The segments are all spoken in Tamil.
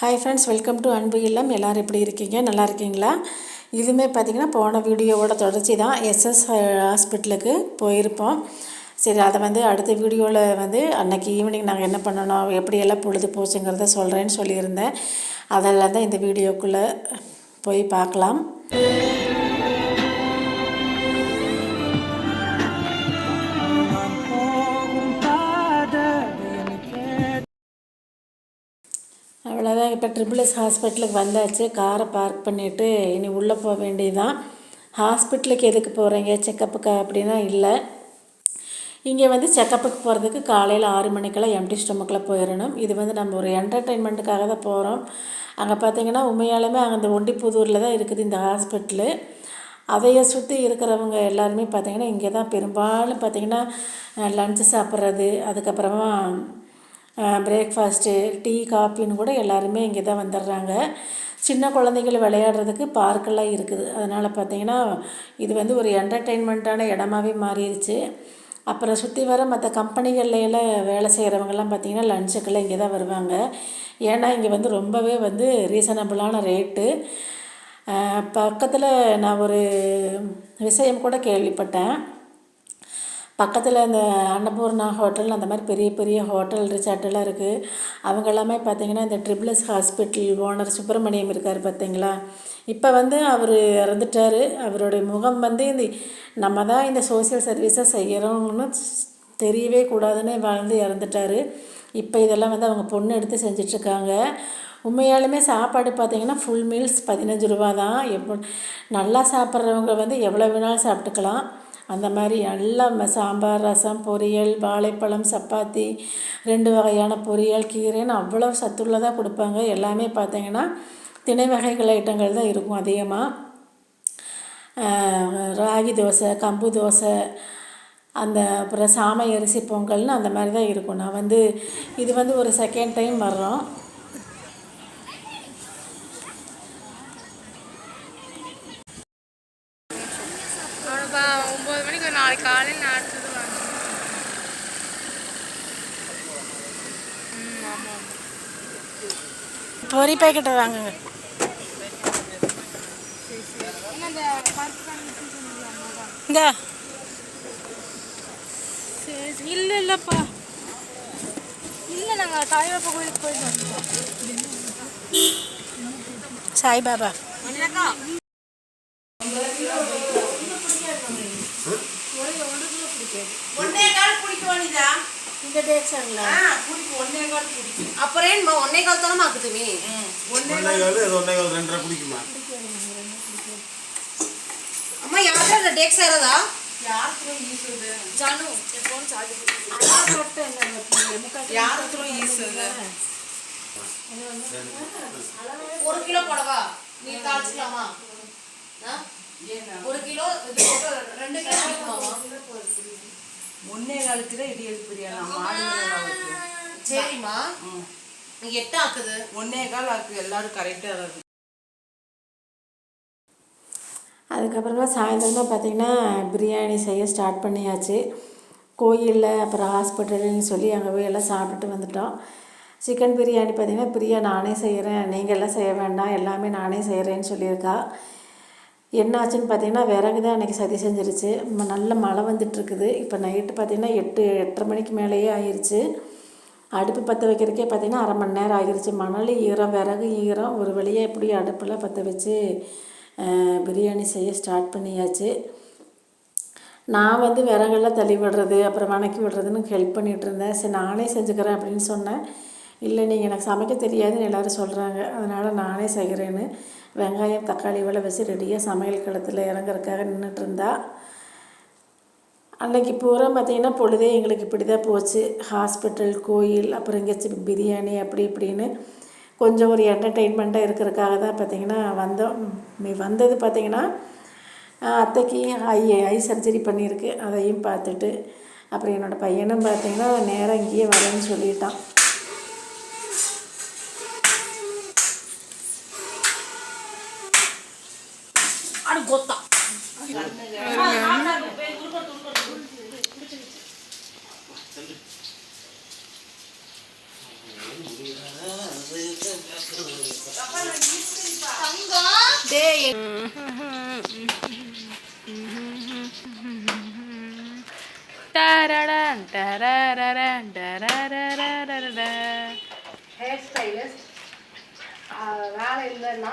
ஹாய் ஃப்ரெண்ட்ஸ் வெல்கம் டு அன்பு இல்லம். எல்லோரும் எப்படி இருக்கீங்க? நல்லா இருக்கீங்களா? இதுவுமே பார்த்திங்கன்னா போன வீடியோவோட தொடர்ச்சி தான். எஸ்எஸ் ஹாஸ்பிட்டலுக்கு போயிருப்போம். சரி அதை வந்து அடுத்த வீடியோவில் வந்து அன்னைக்கு ஈவினிங் நாங்கள் என்ன பண்ணணும் எப்படியெல்லாம் பொழுது போச்சுங்கிறத சொல்கிறேன்னு சொல்லியிருந்தேன். அதெல்லாம் தான் இந்த வீடியோக்குள்ளே போய் பார்க்கலாம். இப்போ ட்ரிபிள் எஸ் ஹாஸ்பிட்டலுக்கு வந்தாச்சு. காரை பார்க் பண்ணிவிட்டு இனி உள்ளே போக வேண்டியதுதான். ஹாஸ்பிட்டலுக்கு எதுக்கு போகிறீங்க செக்கப்புக்கு அப்படின்னா இல்லை. இங்கே வந்து செக்கப்புக்கு போகிறதுக்கு காலையில் ஆறு மணிக்கெல்லாம் எம்டி ஸ்டொமக்கில் போயிடணும். இது வந்து நம்ம ஒரு என்டர்டெயின்மெண்ட்டுக்காக தான் போகிறோம் அங்கே பார்த்தீங்கன்னா உண்மையாலுமே அங்கே அந்த ஒண்டிப்புதூரில் தான் இருக்குது இந்த ஹாஸ்பிட்டலு அதையை சுற்றி இருக்கிறவங்க எல்லாருமே பார்த்திங்கன்னா இங்கே தான் பெரும்பாலும் பார்த்திங்கன்னா லஞ்சு சாப்பிட்றது அதுக்கப்புறமா பிரேக்ஃபாஸ்ட்டு டீ காஃபின்னு கூட எல்லாருமே இங்கே தான் வந்துடுறாங்க. சின்ன குழந்தைகள் விளையாடுறதுக்கு பார்க்கெல்லாம் இருக்குது. அதனால் பார்த்திங்கன்னா இது வந்து ஒரு என்டர்டெயின்மெண்ட்டான இடமாவே மாறிடுச்சு. அப்புறம் சுற்றி வர மற்ற கம்பெனிகள்லாம் வேலை செய்கிறவங்கெல்லாம் பார்த்திங்கன்னா லஞ்சுக்கெல்லாம் இங்கே தான் வருவாங்க. ஏன்னா இங்கே வந்து ரொம்பவே வந்து ரீசனபிளான ரேட்டு பக்கத்தில் நான் ஒரு விஷயம் கூட கேள்விப்பட்டேன். பக்கத்தில் இந்த அன்னபூர்ணா ஹோட்டல் அந்த மாதிரி பெரிய பெரிய ஹோட்டல் ரிசார்ட்டெல்லாம் இருக்குது அவங்க எல்லாமே பார்த்திங்கன்னா இந்த ட்ரிபிள்எஸ் ஹாஸ்பிட்டல் ஓனர் சுப்பிரமணியம் இருக்கார் பார்த்தீங்களா இப்போ வந்து அவர் இறந்துட்டார். அவருடைய முகம் வந்து இந்த நம்ம தான் இந்த சோசியல் சர்வீஸை செய்கிறோம்னு தெரியவே கூடாதுன்னு வாழ்ந்து இறந்துட்டார். இப்போ இதெல்லாம் வந்து அவங்க பொண்ணு எடுத்து செஞ்சிட்ருக்காங்க. உண்மையாலுமே சாப்பாடு பார்த்திங்கன்னா ஃபுல் மீல்ஸ் பதினஞ்சு ரூபா தான் எப்போ நல்லா சாப்பிட்றவங்க வந்து எவ்வளோ வேணாலும் சாப்பிட்டுக்கலாம். அந்த மாதிரி எல்லாம் சாம்பார் ரசம் பொரியல் வாழைப்பழம் சப்பாத்தி ரெண்டு வகையான பொரியல் கீரைன்னு அவ்வளோ சத்துள்ளதாக கொடுப்பாங்க. எல்லாமே பார்த்திங்கன்னா திணை வகைகள் ஐட்டங்கள் தான் இருக்கும் அதிகமாக ராகி தோசை கம்பு தோசை அந்த அப்புறம் சாமை அரிசி பொங்கல்னு அந்த மாதிரி தான் இருக்கும். நான் வந்து இது வந்து ஒரு செகண்ட் டைம் வர்றோம் நாளைக்கு காலையில் நடத்துது பொரி பேக்கெட்டை வாங்குங்க. இந்த. சரி இல்லை இல்லைப்பா இல்லை நாங்கள் தாய்பாப்பா கோயிலுக்கு போயிட்டு வந்தோம் சாய்பாபா. ஒன்னே கால் குடிக்குவானிதா இந்த டேட்ஸாங்களா குடிக்கும் ஒன்னே கால் குடிக்கும் அப்புறம் ஏன் ஒன்னே கால் தானே கால். இது ஒன்னே கால் ரெண்டரை குடிக்குமா? அம்மா யார்கிட்ட டேக்ஸ் ஏறதா? ஜானு என் ஃபோன் சார்ஜ் யாருக்கும் ஈஸுது ஒரு கிலோ போடவா? நீ தாளிச்சுக்கலாமா? ஆ? ஒரு கிலோ இது போட்டு ரெண்டு கிலோ ஒன்னே காலத்துல இடி எழுப்புறியா? நான் மாடுங்களுக்கு சரிம்மா. எட்டு ஆக்குது? ஒன்னே கால் ஆக்கு எல்லாரும் கரெக்டாக இருக்கு அதுக்கப்புறமா சாயந்தரமா பார்த்திங்கன்னா பிரியாணி செய்ய ஸ்டார்ட் பண்ணியாச்சு. கோயிலில் அப்புறம் ஹாஸ்பிட்டல்னு சொல்லி அங்கே போய் எல்லாம் சாப்பிட்டுட்டு வந்துட்டோம். சிக்கன் பிரியாணி பார்த்திங்கன்னா பிரியா நானே செய்கிறேன் நீங்கள் எல்லாம் செய்ய வேண்டாம். எல்லாமே நானே செய்கிறேன்னு சொல்லியிருக்கா. என்னாச்சுன்னு பார்த்தீங்கன்னா விறகு தான் அன்றைக்கி சதி செஞ்சிருச்சு. ம- நல்ல மழை வந்துட்டுருக்குது. இப்போ நைட்டு பார்த்திங்கன்னா எட்டு எட்டரை மணிக்கு மேலேயே ஆயிடுச்சு அடுப்பு பற்ற வைக்கிறதுக்கே பார்த்திங்கன்னா அரை மணி நேரம் ஆகிருச்சு. மணல் ஈரம் விறகு ஈரம் ஒரு வழியாக இப்படி அடுப்பில் பற்ற வச்சு பிரியாணி செய்ய ஸ்டார்ட் பண்ணியாச்சு. நான் வந்து விறகெல்லாம் தள்ளி விடுறது அப்புறம் வணக்கி விடுறதுன்னு ஹெல்ப் பண்ணிகிட்டு இருந்தேன். சரி நானே செஞ்சுக்கிறேன் அப்படின்னு சொன்னேன். இல்லை நீங்கள் எனக்கு சமைக்க தெரியாதுன்னு எல்லோரும் சொல்கிறாங்க அதனால் நானே செய்கிறேன்னு. வெங்காயம் தக்காளி வேலை வச்சு ரெடியாக சமையல் களத்தில் இறங்குறதுக்காக நின்றுட்டு இருந்தா அன்னைக்கு பூரா பார்த்திங்கன்னா பொழுதே எங்களுக்கு இப்படி தான் போச்சு. ஹாஸ்பிட்டல் கோயில் அப்புறம் எங்கேயாச்சும் பிரியாணி அப்படி இப்படின்னு கொஞ்சம் ஒரு என்டர்டெயின்மெண்ட்டாக இருக்கிறதுக்காக தான் பார்த்திங்கன்னா வந்தோம். நீ வந்தது பார்த்திங்கன்னா அத்தைக்கு ஐ ஐ சர்ஜரி பண்ணியிருக்கு. அதையும் பார்த்துட்டு அப்புறம் என்னோடய பையனும் பார்த்திங்கன்னா நேராக இங்கேயே வரேன்னு சொல்லிட்டான். அடு கொத்தா டேய் டரடன், டரரடன், டரரரரரரட. ஹேர் ஸ்டைலிஸ்ட் வேலை இல்லைன்னா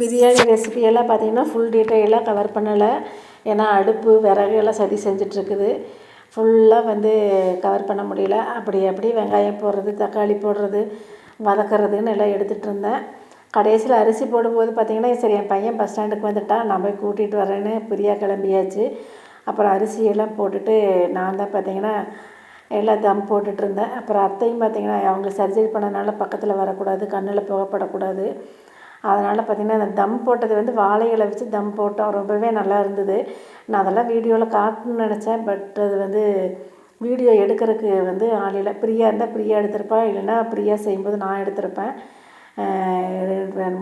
பிரியாணி ரெசிபி எல்லாம் பார்த்தீங்கன்னா ஃபுல் டீட்டெயிலாக கவர் பண்ணலை. ஏன்னா அடுப்பு விறகு எல்லாம் சதி செஞ்சிட்ருக்குது. ஃபுல்லாக வந்து கவர் பண்ண முடியல. அப்படி அப்படி வெங்காயம் போடுறது தக்காளி போடுறது வதக்குறதுன்னு எல்லாம் எடுத்துகிட்டு இருந்தேன். கடைசியில் அரிசி போடும்போது பார்த்தீங்கன்னா சரி என் பையன் பஸ் ஸ்டாண்டுக்கு வந்துட்டான். நான் போய் கூட்டிகிட்டு வரேன்னு பிரியா கிளம்பியாச்சு. அப்புறம் அரிசியெல்லாம் போட்டுட்டு நான் தான் பார்த்தீங்கன்னா எல்லாம் தம் போட்டுட்டு இருந்தேன் அப்புறம் அத்தையும் பார்த்தீங்கன்னா அவங்க சர்ஜரி பண்ணனால பக்கத்தில் வரக்கூடாது கண்ணில் புகப்படக்கூடாது. அதனால் பார்த்திங்கன்னா அந்த தம் போட்டது வந்து வாழை இலை வச்சு தம் போட்டோம். ரொம்பவே நல்லா இருந்தது. நான் அதெல்லாம் வீடியோவில் காட்டணும்னு நினச்சேன். பட் அது வந்து வீடியோ எடுக்கிறதுக்கு வந்து ஆள் இல்லை. பிரியா இருந்தால் பிரியா எடுத்திருப்பேன் இல்லைன்னா பிரியா செய்யும்போது நான் எடுத்திருப்பேன்.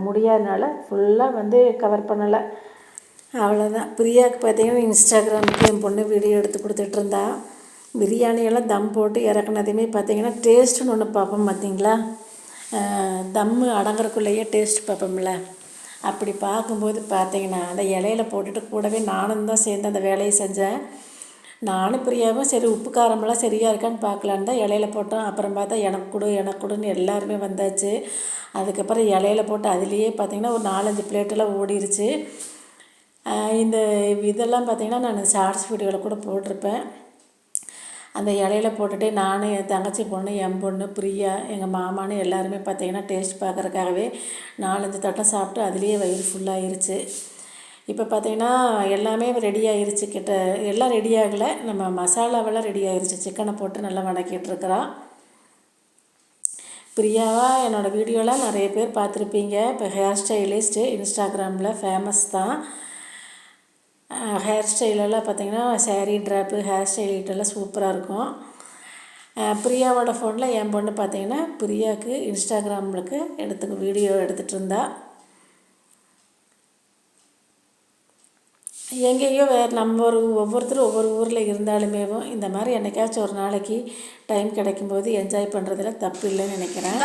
முடியாதனால ஃபுல்லாக வந்து கவர் பண்ணலை. அவ்வளோதான் பிரியாவுக்கு பார்த்தீங்கன்னா இன்ஸ்டாகிராமுக்கு என் பொண்ணு வீடியோ எடுத்து கொடுத்துட்ருந்தான் பிரியாணியெல்லாம் தம் போட்டு இறக்குனதையுமே பார்த்தீங்கன்னா டேஸ்ட்டுன்னு ஒன்று பார்ப்போம் பார்த்தீங்களா? தம்மு அடங்குறக்குள்ளேயே டேஸ்ட் பார்ப்போம்ல. அப்படி பார்க்கும்போது பார்த்தீங்கன்னா அந்த இலையில போட்டுட்டு கூடவே நானும் தான் சேர்ந்து அந்த வேலையை செஞ்சேன். நானும் பிரியாவும் சரி உப்பு காரமெல்லாம் சரியாக இருக்கான்னு பார்க்கலான்னு தான் இலையில போட்டோம். அப்புறம் பார்த்தா எனக்கு கொடு எனக்கு கொடுன்னு எல்லாருமே வந்தாச்சு. அதுக்கப்புறம் இலையில போட்டு அதுலேயே பார்த்தீங்கன்னா ஒரு நாலஞ்சு பிளேட்டெல்லாம் ஓடிருச்சு. இந்த இதெல்லாம் பார்த்தீங்கன்னா நான் ஷார்ட்ஸ் வீடியோவில் கூட போட்டிருப்பேன். அந்த இலையில போட்டுட்டு நான் என் தங்கச்சி பொண்ணு என் பொண்ணு பிரியா எங்கள் மாமான்னு எல்லாருமே பார்த்தீங்கன்னா டேஸ்ட் பார்க்குறக்காகவே நாலஞ்சு தட்டை சாப்பிட்டு அதுலேயே வயிறு ஃபுல்லாகிருச்சு இப்போ பார்த்தீங்கன்னா எல்லாமே ரெடி ஆயிருச்சு. கிட்ட எல்லாம் ரெடி ஆகலை. நம்ம மசாலாவெல்லாம் ரெடி ஆயிருச்சு. சிக்கனை போட்டு நல்லா வணக்கிட்டு இருக்கிறோம் பிரியாவா என்னோடய வீடியோலாம் நிறைய பேர் பார்த்துருப்பீங்க. இப்போ ஹேர் ஸ்டைலிஸ்ட்டு இன்ஸ்டாகிராமில் ஃபேமஸ் தான். ஹேர் ஸ்டைலெல்லாம் பார்த்தீங்கன்னா சேரீ ட்ராப்பு ஹேர் ஸ்டைல் எல்லாம் சூப்பராக இருக்கும். பிரியாவோட ஃபோனில் என் பொண்ணு பார்த்தீங்கன்னா பிரியாவுக்கு இன்ஸ்டாகிராமுக்கு எடுத்து வீடியோ எடுத்துகிட்டு இருந்தா. எங்கேயோ வேறு நம்ம ஒரு ஒவ்வொருத்தரும் ஒவ்வொரு ஊரில் இருந்தாலுமே இந்த மாதிரி என்னைக்காச்சும் ஒரு நாளைக்கு டைம் கிடைக்கும்போது என்ஜாய் பண்ணுறதுல தப்பு இல்லைன்னு நினைக்கிறேன்.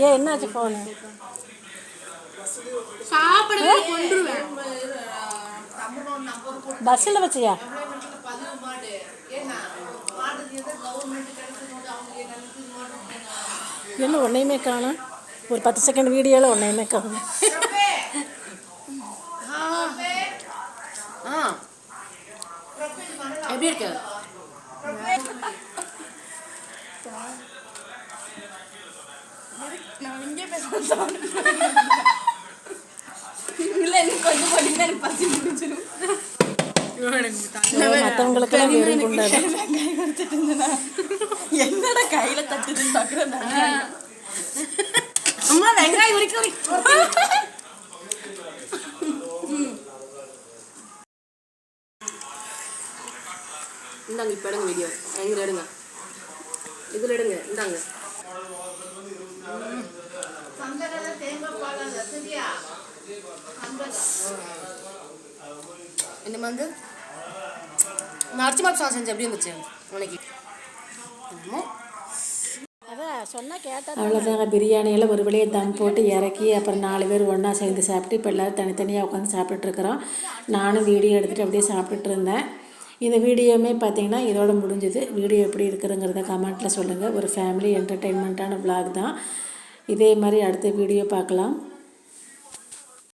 ஏன் என்னாச்சு ஃபோனு பஸ்ஸில் வச்சியா? என்ன ஒன்றையுமே காணும்? ஒரு பத்து செகண்ட் வீடியோவில் ஒன்றையுமே காணும் ஆ எப்படி இருக்கு நான் இங்கே பேச இல்லை எனக்கு கொஞ்சம் படிங்கன்னா எனக்கு பசி முடிச்சிடும் மற்றவங்களுக்கெல்லாம் வெறி கொண்டாது என்னடா கையில தட்டுதுன்னு பார்க்குறேன் அம்மா வெங்காயம் வரைக்கும் இந்தாங்க இப்போ எடுங்க வீடியோ எங்க எடுங்க. இதில் எடுங்க இந்தாங்க. இந்த வந்து நான் அரிசி மாப்பு சாதம் செஞ்சேன் எப்படி இருந்துச்சு? உனக்கு அதான் சொன்னால் கேட்டால் அவ்வளோதாங்க பிரியாணியெல்லாம் ஒரு வழியாக தம் போட்டு இறக்கி அப்புறம் நாலு பேர் ஒன்றா சேர்ந்து சாப்பிட்டு இப்போ எல்லோரும் தனித்தனியாக உட்காந்து சாப்பிட்டுட்ருக்குறோம் நானும் வீடியோ எடுத்துகிட்டு அப்படியே சாப்பிட்டுட்டு இருந்தேன். இந்த வீடியோவுமே பார்த்தீங்கன்னா இதோட முடிஞ்சது. வீடியோ எப்படி இருக்குதுங்கிறத கமெண்ட்டில் சொல்லுங்கள் ஒரு ஃபேமிலி என்டர்டெயின்மெண்ட்டான vlog தான். இதே மாதிரி அடுத்த வீடியோ பார்க்கலாம்.